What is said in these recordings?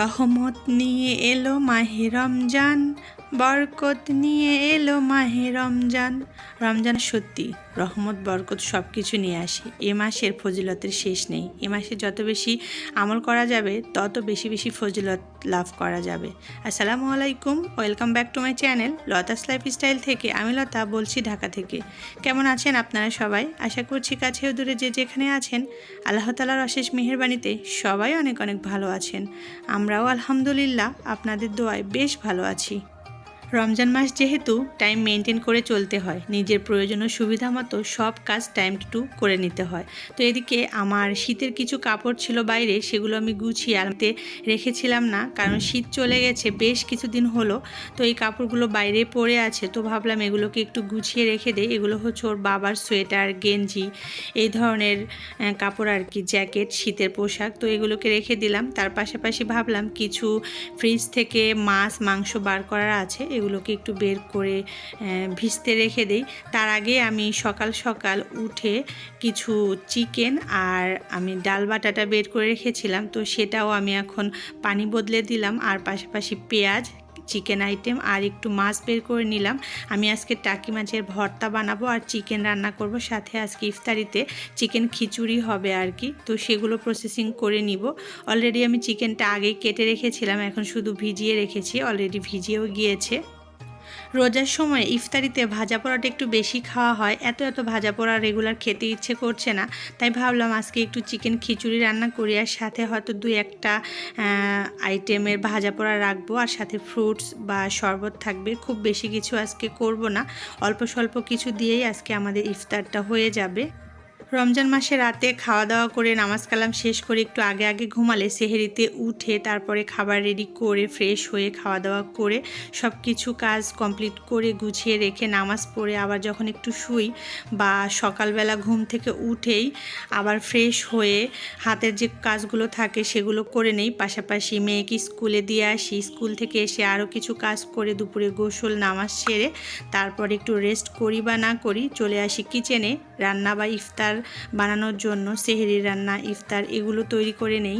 রহমত নিয়ে এলো মাহে রমজান। বরকত নিয়ে এলো মাহে রমজান। রমজান সত্যি, রহমত, বরকত সব কিছু নিয়ে আসে। এ মাসের ফজিলতের শেষ নেই। এ মাসে যত বেশি আমল করা যাবে, তত বেশি বেশি ফজিলত লাভ করা যাবে। আসসালামু আলাইকুম, welcome back to my channel, Lata's lifestyle থেকে আমি লতা বলছি ঢাকা থেকে। কেমন আছেন আপনারা সবাই? আশা করছি কাছেও দূরে যে যেখানে আছেন, আল্লাহ তালার অশেষ মেহেরবানিতে সবাই অনেক অনেক ভালো আছেন। আমরাও আলহামদুলিল্লাহ, আপনাদের দোয়ায় বেশ ভালো আছি। রমজান মাস যেহেতু টাইম মেনটেন করে চলতে হয়, নিজের প্রয়োজন ও সুবিধা মতো সব কাজ টাইম টু করে নিতে হয়। তো এদিকে আমার শীতের কিছু কাপড় ছিল বাইরে, সেগুলো আমি গুছিয়ে আনতে রেখেছিলাম না, কারণ শীত চলে গেছে, বেশ কিছুদিন হলো, তো এই কাপড়গুলো বাইরে পড়ে আছে, তো ভাবলাম এগুলোকে একটু গুছিয়ে রেখে দেয় এগুলো হচ্ছে ওর বাবার সোয়েটার, গেঞ্জি, এই ধরনের কাপড় আর কি, জ্যাকেট, শীতের পোশাক, তো এগুলোকে রেখে দিলাম। তার পাশাপাশি ভাবলাম কিছু ফ্রিজ থেকে মাছ, মাংস বার করার আছে এগুলোকে একটু বের করে ভিজতে রেখে দেই। তার আগে আমি সকাল সকাল উঠে কিছু চিকেন আর আমি ডাল বাটাটা বের করে রেখেছিলাম। তো সেটাও আমি এখন পানি বদলে দিলাম। আর পাশাপাশি পেঁয়াজ চিকেন আইটেম আর একটু মাছ বের করে নিলাম। আমি আজকে টাকি মাছের ভর্তা বানাবো আর চিকেন রান্না করব। সাথে আজকে ইফতারিতে চিকেন খিচুড়ি হবে আর কি। তো সেগুলো প্রসেসিং করে নিব। অলরেডি আমি চিকেনটা আগেই কেটে রেখেছিলাম, এখন শুধু ভিজিয়ে রেখেছি। অলরেডি ভিজিয়েও গিয়েছে। রোজার সময় ইফতারিতে ভাজা পোড়াটা একটু বেশি খাওয়া হয়। এত এত ভাজা পোড়া রেগুলার খেতে ইচ্ছে করছে না। তাই ভাবলাম আজকে একটু চিকেন খিচুড়ি রান্না করি আর সাথে হয়তো দুই একটা আইটেমের ভাজা পোড়া রাখব আর সাথে ফ্রুটস বা শরবত থাকবে। খুব বেশি কিছু আজকে করব না। অল্প স্বল্প কিছু দিয়েই আজকে আমাদের ইফতারটা হয়ে যাবে। রমজান মাসে রাতে খাওয়া দাওয়া করে নামাজ কালাম শেষ করে একটু আগে আগে ঘুমালে সেহেরিতে উঠে তারপরে খাবার রেডি করে ফ্রেশ হয়ে খাওয়া দাওয়া করে সব কিছু কাজ কমপ্লিট করে গুছিয়ে রেখে নামাজ পড়ে আবার যখন একটু শুই বা সকালবেলা ঘুম থেকে উঠেই আবার ফ্রেশ হয়ে হাতের যে কাজগুলো থাকে সেগুলো করে নেই। পাশাপাশি মেয়েকে স্কুলে দিয়ে আসি। স্কুল থেকে এসে আরও কিছু কাজ করে দুপুরে গোসল, নামাজ সেরে তারপর একটু রেস্ট করি বা না করি চলে আসি কিচেনে রান্না বা ইফতার বানানোর জন্য সেহেরি রান্না ইফতার এগুলো তৈরি করে নেই।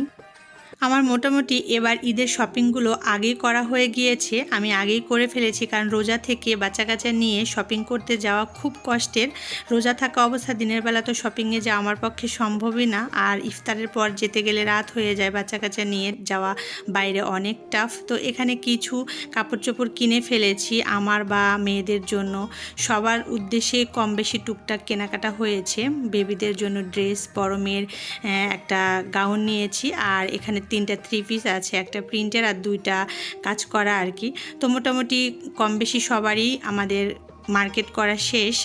আমার মোটামুটি এবার ঈদের শপিংগুলো আগেই করা হয়ে গিয়েছে। আমি আগেই করে ফেলেছি কারণ রোজা থেকে বাচ্চা কাচ্চা নিয়ে শপিং করতে যাওয়া খুব কষ্টের। রোজা থাকা অবস্থা, দিনের বেলা তো শপিংয়ে যাওয়া আমার পক্ষে সম্ভবই না। আর ইফতারের পর যেতে গেলে রাত হয়ে যায় বাচ্চা কাচ্চা নিয়ে যাওয়া বাইরে অনেক টাফ তো এখানে কিছু কাপড় চোপড় কিনে ফেলেছি আমার বা মেয়েদের জন্য। সবার উদ্দেশ্যে কম বেশি টুকটাক কেনাকাটা হয়েছে। বেবিদের জন্য ড্রেস, বড় মেয়ের একটা গাউন নিয়েছি। আর এখানে তিনটা থ্রি পিস আছে, একটা প্রিন্টের আর দুইটা কাজ করা আর কি। তো মোটামুটি কম বেশি সবারই আমাদের মার্কেট করা শেষ।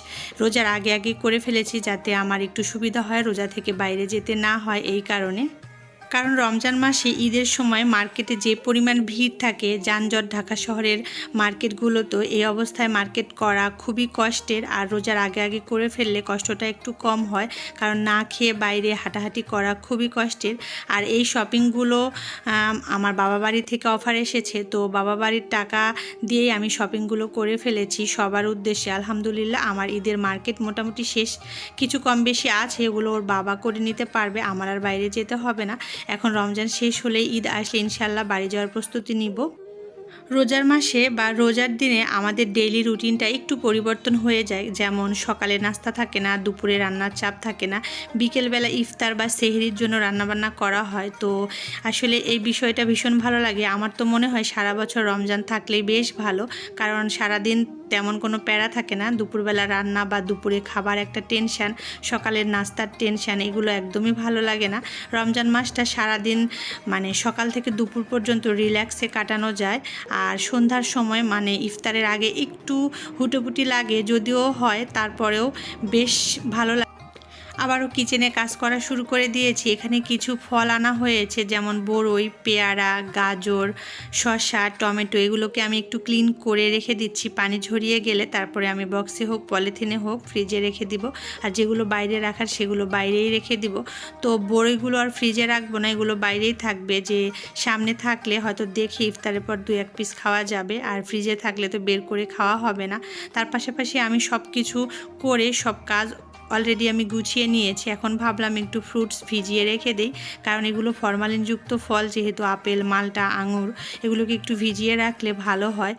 রোজার আগে আগে করে ফেলেছি যাতে আমার একটু সুবিধা হয়, রোজা থেকে বাইরে যেতে না হয় এই কারণে। কারণ রমজান মাসে ঈদের সময় মার্কেটে যে পরিমাণ ভিড় থাকে, যানজট ঢাকা শহরের মার্কেটগুলো তো এই অবস্থায় মার্কেট করা খুবই কষ্টের। আর রোজার আগে আগে করে ফেললে কষ্টটা একটু কম হয়, কারণ না খেয়ে বাইরে হাঁটাহাঁটি করা খুবই কষ্টের। আর এই শপিংগুলো আমার বাবা বাড়ি থেকে অফার এসেছে, তো বাবা বাড়ির টাকা দিয়েই আমি শপিংগুলো করে ফেলেছি। সবার উদ্দেশ্যে আলহামদুলিল্লাহ আমার ঈদের মার্কেট মোটামুটি শেষ। কিছু কম বেশি আছে, এগুলো ওর বাবা করে নিতে পারবে, আমার আর বাইরে যেতে হবে না। এখন রমজান শেষ হলে ঈদ আসলে ইনশাল্লাহ বাড়ি যাওয়ার প্রস্তুতি নিব। রোজার মাসে বা রোজার দিনে আমাদের ডেইলি রুটিনটা একটু পরিবর্তন হয়ে যায়। যেমন সকালে নাস্তা থাকে না, দুপুরে রান্নার চাপ থাকে না। বিকেলবেলা ইফতার বা সেহরির জন্য রান্নাবান্না করা হয়। তো আসলে এই বিষয়টা ভীষণ ভালো লাগে। আমার তো মনে হয় সারা বছর রমজান থাকলেই বেশ ভালো। কারণ সারাদিন তেমন কোনো প্যারা থাকে না। দুপুরবেলা রান্না বা দুপুরে খাবার একটা টেনশান সকালের নাস্তার টেনশান এগুলো একদমই ভালো লাগে না। রমজান মাসটা সারাদিন মানে সকাল থেকে দুপুর পর্যন্ত রিল্যাক্সে কাটানো যায়। আর সন্ধ্যার সময় মানে ইফতারের আগে একটু হুটোপুটি লাগে, যদিও হয়, তারপরেও বেশ ভালো লাগে আবারও কিচেনে কাজ করা শুরু করে দিয়েছি। এখানে কিছু ফল আনা হয়েছে, যেমন বড়ই পেয়ারা, গাজর, শসা, টমেটো, এগুলোকে আমি একটু ক্লিন করে রেখে দিচ্ছি। পানি ঝরিয়ে গেলে তারপরে আমি বক্সে হোক, পলিথিনে হোক, ফ্রিজে রেখে দিব। আর যেগুলো বাইরে রাখার সেগুলো বাইরেই রেখে দিব। তো বড়ইগুলো আর ফ্রিজে রাখব না, এগুলো বাইরেই থাকবে। যে সামনে থাকলে হয়তো দেখে ইফতারের পর দু এক পিস খাওয়া যাবে। আর ফ্রিজে থাকলে তো বের করে খাওয়া হবে না। তার পাশাপাশি আমি সব কিছু করে সব কাজ অলরেডি আমি গুছিয়ে নিয়েছি। এখন ভাবলাম একটু ফ্রুটস ভিজিয়ে রেখে দিই। কারণ এগুলো ফরমালিনযুক্ত ফল, যেহেতু আপেল, মালটা, আঙুর, এগুলোকে একটু ভিজিয়ে রাখলে ভালো হয়।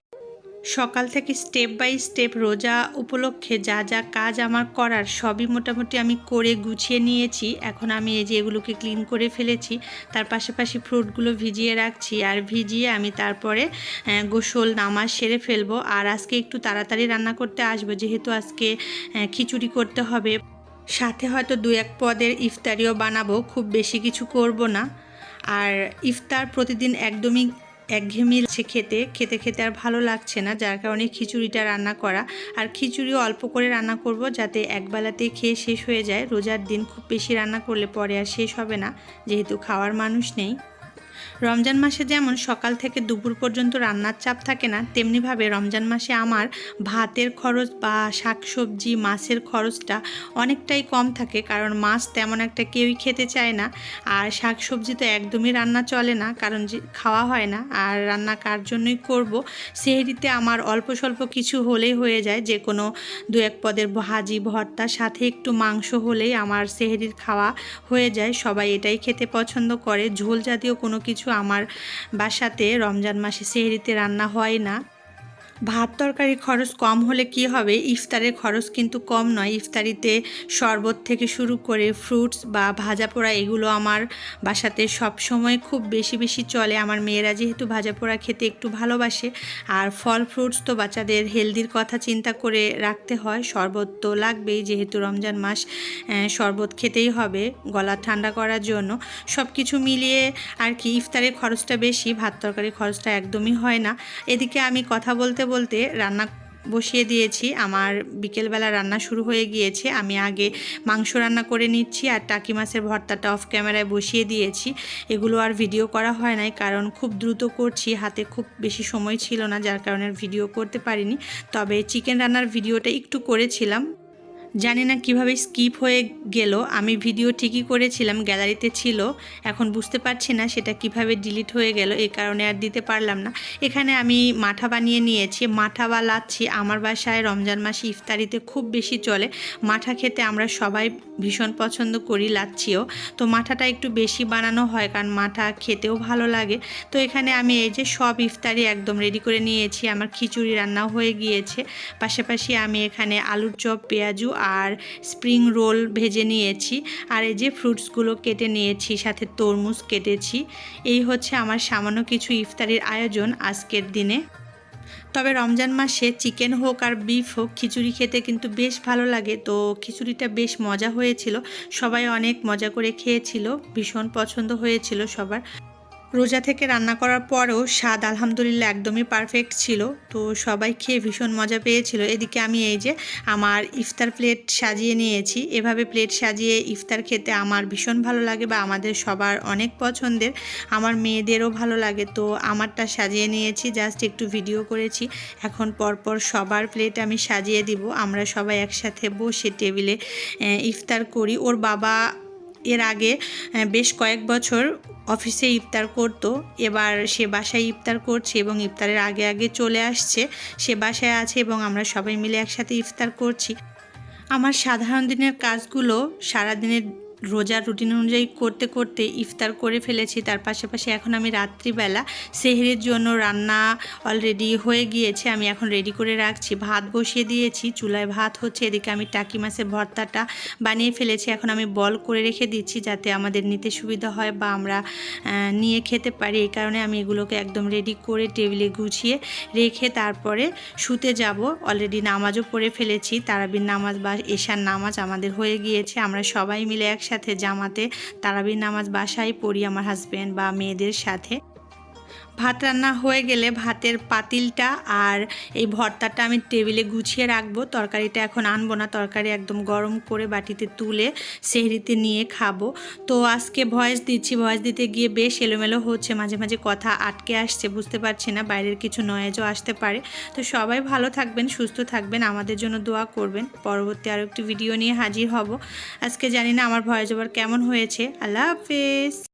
সকাল থেকে স্টেপ বাই স্টেপ রোজা উপলক্ষে যা যা কাজ আমার করার সবই মোটামুটি আমি করে গুছিয়ে নিয়েছি। এখন আমি এই যে এগুলোকে ক্লিন করে ফেলেছি। তার পাশাপাশি ফ্রুটগুলো ভিজিয়ে রাখছি। আর ভিজিয়ে আমি তারপরে গোসল নামাজ সেরে ফেলব। আর আজকে একটু তাড়াতাড়ি রান্না করতে আসব। যেহেতু আজকে খিচুড়ি করতে হবে। সাথে হয়তো দু এক পদের ইফতারিও বানাবো। খুব বেশি কিছু করব না। আর ইফতার প্রতিদিন একদমই একঘেয়েমি লাগছে খেতে খেতে খেতে আর ভালো লাগছে না, যার কারণে খিচুড়িটা রান্না করা। আর খিচুড়ি অল্প করে রান্না করব যাতে একবেলাতেই খেয়ে শেষ হয়ে যায়। রোজার দিন খুব বেশি রান্না করলে পরে আর শেষ হবে না, যেহেতু খাওয়ার মানুষ নেই। রমজান মাসে যেমন সকাল থেকে দুপুর পর্যন্ত রান্নার চাপ থাকে না, তেমনিভাবে রমজান মাসে আমার ভাতের খরচ বা শাকসবজি, মাছের খরচটা অনেকটাই কম থাকে। কারণ মাছ তেমন একটা কেউই খেতে চায় না। আর শাকসবজি তো একদমই রান্না চলে না, কারণ খাওয়া হয় না। আর রান্না কার জন্যই করব? সেহরিতে আমার অল্প স্বল্প কিছু হলেই হয়ে যায়। যে কোনো দু এক পদের ভাজি, ভর্তা, সাথে একটু মাংস হলেই আমার সেহরির খাওয়া হয়ে যায়। সবাই এটাই খেতে পছন্দ করে। ঝোল জাতীয় কোনো কিছু আমার বাসাতে রমজান মাসে সেহরিতে রান্না হয় না। ভাত তরকারির খরচ কম হলে কি হবে? ইফতারের খরচ কিন্তু কম নয়। ইফতারিতে শরবত থেকে শুরু করে ফ্রুটস বা ভাজা পোড়া এগুলো আমার বাসাতে সব সময় খুব বেশি বেশি চলে। আমার মেয়েরা যেহেতু ভাজা পোড়া খেতে একটু ভালোবাসে, আর ফল ফ্রুটস তো বাচ্চাদের হেলদির কথা চিন্তা করে রাখতে হয়। শরবত তো লাগবেই যেহেতু রমজান মাস শরবত খেতেই হবে গলা ঠান্ডা করার জন্য। সব কিছু মিলিয়ে আর কি ইফতারের খরচটা বেশি, ভাত তরকারির খরচটা একদমই হয় না। এদিকে আমি কথা বলতে বলতে রান্না বসিয়ে দিয়েছি। আমার বিকেলবেলা রান্না শুরু হয়ে গিয়েছে। আমি আগে মাংস রান্না করে নিচ্ছি আর টাকি মাছের ভর্তাটা অফ ক্যামেরায় বসিয়ে দিয়েছি। এগুলো আর ভিডিও করা হয় নাই, কারণ খুব দ্রুত করছি। হাতে খুব বেশি সময় ছিল না, যার কারণে ভিডিও করতে পারিনি। তবে চিকেন রান্নার ভিডিওটা একটু করেছিলাম। জানি না কীভাবে স্কিপ হয়ে গেল। আমি ভিডিও ঠিকই করেছিলাম, গ্যালারিতে ছিল। এখন বুঝতে পারছি না সেটা কীভাবে ডিলিট হয়ে গেল এই কারণে আর দিতে পারলাম না। এখানে আমি মাঠা বানিয়ে নিয়েছি, মাঠা বা লাচ্ছি আমার বাসায় রমজান মাসে ইফতারিতে খুব বেশি চলে। মাঠা খেতে আমরা সবাই ভীষণ পছন্দ করি, লাচ্ছিও। তো মাঠাটা একটু বেশি বানানো হয় কারণ মাঠা খেতেও ভালো লাগে। তো এখানে আমি এই যে সব ইফতারি একদম রেডি করে নিয়েছি। আমার খিচুড়ি রান্নাও হয়ে গিয়েছে। পাশাপাশি আমি এখানে আলুর চপ, পেঁয়াজু আর স্প্রিং রোল ভেজে নিয়েছি। আর এই যে ফ্রুটসগুলো কেটে নিয়েছি, সাথে তরমুজ কেটেছি। এই হচ্ছে আমার সামান্য কিছু ইফতারির আয়োজন আজকের দিনে। তবে রমজান মাসে চিকেন হোক আর বিফ হোক, খিচুড়ি খেতে কিন্তু বেশ ভালো লাগে। তো খিচুড়িটা বেশ মজা হয়েছিল। সবাই অনেক মজা করে খেয়েছিল, ভীষণ পছন্দ হয়েছিল সবার। রোজা থেকে রান্না করার পরেও স্বাদ আলহামদুলিল্লাহ একদমই পারফেক্ট ছিল। তো সবাই খেয়ে ভীষণ মজা পেয়েছিল। এদিকে আমি এই যে আমার ইফতার প্লেট সাজিয়ে নিয়েছি। এভাবে প্লেট সাজিয়ে ইফতার খেতে আমার ভীষণ ভালো লাগে বা আমাদের সবার অনেক পছন্দের। আমার মেয়েদেরও ভালো লাগে। তো আমারটা সাজিয়ে নিয়েছি জাস্ট একটু ভিডিও করেছি। এখন পরপর সবার প্লেট আমি সাজিয়ে দিব। আমরা সবাই একসাথে বসে টেবিলে ইফতার করি। ওর বাবা এর আগে বেশ কয়েক বছর অফিসে ইফতার করত। এবার সে বাসায় ইফতার করছে এবং ইফতারের আগে আগে চলে আসছে। সে বাসায় আছে এবং আমরা সবাই মিলে একসাথে ইফতার করছি। আমার সাধারণ দিনের কাজগুলো সারাদিনের রোজার রুটিন অনুযায়ী করতে করতে ইফতার করে ফেলেছি। তার পাশাপাশি এখন আমি রাত্রিবেলা সেহরির জন্য রান্না অলরেডি হয়ে গিয়েছে। আমি এখন রেডি করে রাখছি। ভাত বসিয়ে দিয়েছি। চুলায় ভাত হচ্ছে। এদিকে আমি টাকি মাছের ভর্তাটা বানিয়ে ফেলেছি। এখন আমি বল করে রেখে দিচ্ছি যাতে আমাদের নিতে সুবিধা হয় বা আমরা নিয়ে খেতে পারি। এই কারণে আমি এগুলোকে একদম রেডি করে টেবিলে গুছিয়ে রেখে তারপরে শুতে যাব। অলরেডি নামাজও পড়ে ফেলেছি। তারাবির নামাজ বা এশার নামাজ আমাদের হয়ে গিয়েছে। আমরা সবাই মিলে একসাথে জামাতে তারাবির নামাজ বাসায় পড়ি আমার হাজব্যান্ড বা মেয়েদের সাথে। ভাত রান্না হয়ে গেলে ভাতের পাতিলটা আর এই ভর্তাটা আমি টেবিলে গুছিয়ে রাখব। তরকারিটা এখন আনব না, তরকারি একদম গরম করে বাটিতে তুলে সেহরিতে নিয়ে খাব। তো আজকে ভয়েস দিচ্ছি, ভয়েস দিতে গিয়ে বেশ এলোমেলো হচ্ছে, মাঝে মাঝে কথা আটকে আসছে, বুঝতে পারছি না, বাইরের কিছু নয়েজও আসতে পারে। তো সবাই ভালো থাকবেন, সুস্থ থাকবেন, আমাদের জন্য দোয়া করবেন। পরবর্তী আরও একটি ভিডিও নিয়ে হাজির হব। আজকে জানি না আমার ভয়েস ওভার কেমন হয়েছে। আল্লাহ হাফেজ।